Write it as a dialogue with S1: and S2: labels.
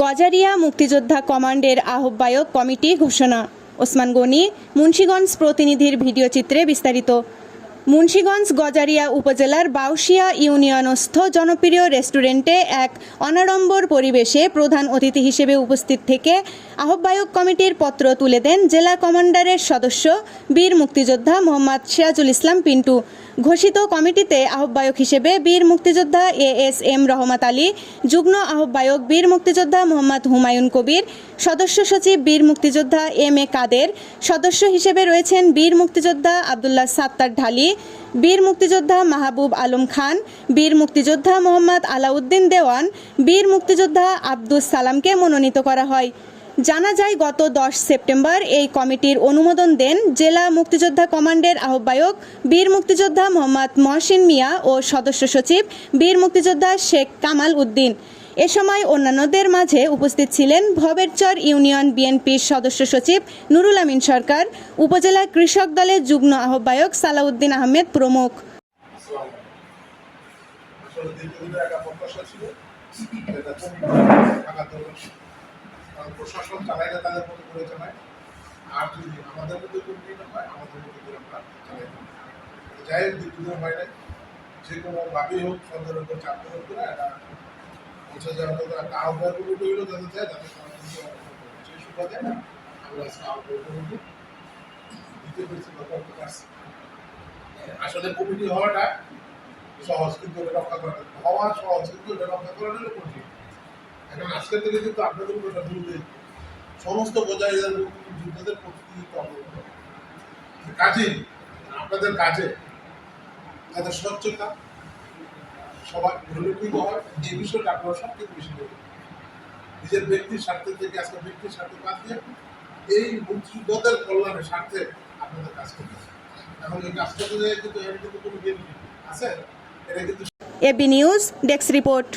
S1: গজারিয়া মুক্তিযোদ্ধা কমান্ডের আহ্বায়ক কমিটি ঘোষণা। ওসমান গনি, মুন্সীগঞ্জ প্রতিনিধির ভিডিও চিত্রে বিস্তারিত। মুন্সীগঞ্জ গজারিয়া উপজেলার বাউশিয়া ইউনিয়নস্থ জনপ্রিয় রেস্টুরেন্টে এক অনাড়ম্বর পরিবেশে প্রধান অতিথি হিসেবে উপস্থিত থেকে আহ্বায়ক কমিটির পত্র তুলে দেন জেলা কমান্ডারের সদস্য বীর মুক্তিযোদ্ধা মোহাম্মদ সিরাজুল ইসলাম পিন্টু। ঘোষিত কমিটিতে আহ্বায়ক হিসেবে বীর মুক্তিযোদ্ধা A S M Rahmat Ali, যুগ্ম আহ্বায়ক বীর মুক্তিযোদ্ধা মোহাম্মদ হুমায়ুন কবির, সদস্য সচিব বীর মুক্তিযোদ্ধা এম এ কাদের, সদস্য হিসেবে রয়েছেন বীর মুক্তিযোদ্ধা আবদুল্লাহ সাত্তার ঢালি, বীর মুক্তিযোদ্ধা মাহবুব আলম খান, বীর মুক্তিযোদ্ধা মোহাম্মদ আলাউদ্দিন দেওয়ান, বীর মুক্তিযোদ্ধা আব্দুস সালামকে মনোনীত করা হয়। জানা যায়, গত দশ সেপ্টেম্বর এই কমিটির অনুমোদন দেন জেলা মুক্তিযোদ্ধা কমান্ডের আহ্বায়ক, বীর মুক্তিযোদ্ধা মোহাম্মদ মহসিন মিয়া ও সদস্য সচিব বীর মুক্তিযোদ্ধা শেখ কামাল উদ্দিন। এ সময় অন্যান্যদের মাঝে উপস্থিত ছিলেন ভবেরচর ইউনিয়ন বিএনপির সদস্য সচিব নুরুল আমিন সরকার, উপজেলা কৃষক দলের যুগ্ম আহ্বায়ক সালাউদ্দিন আহমেদ প্রমুখ।
S2: প্রশাসন চালাইলে তাদের মতো করে চালায় আর যদি আমাদের মধ্যে কমিটি না হয়, আমাদের মধ্যে আমরা চালাই না। যাই দীর্ঘদিন হয় নাই। যে কোনো ভাবেই হোক সরকারের উপর চাপ প্রয়োগ এটা একটা আহ্বায়ক কমিটি হইল যাতে চায় যাতে সেই সুবাদে আমরা আজকে কমিটি করতে পারছি। আসলে কমিটি হওয়াটা সহজ, কিন্তু রক্ষা করা হওয়া সহজ, কিন্তু রক্ষা করা হলো কঠিন। এখন আজকের থেকে কিন্তু আপনাদের উপর এটা দুর্নীতি সমস্ত বজায় যোদ্ধাদের হবে কাজে, আপনাদের কাজে যাদের স্বচ্ছতা সবাই পরিলক্ষিত হয় এই বিষয়টা আপনারা সব থেকে বেশি করবেন নিজের ব্যক্তির স্বার্থের থেকে আজকে ব্যক্তির স্বার্থে বাদ দিয়ে এই মুক্তিযোদ্ধাদের কল্যাণের স্বার্থে আপনাদের কাজ করতে এখন এই কাজ করতে যায় কিন্তু এর কিন্তু কোনো বেনিফিট আছে? এটা কিন্তু
S1: এবি নিউজ, ডেস্ক রিপোর্ট।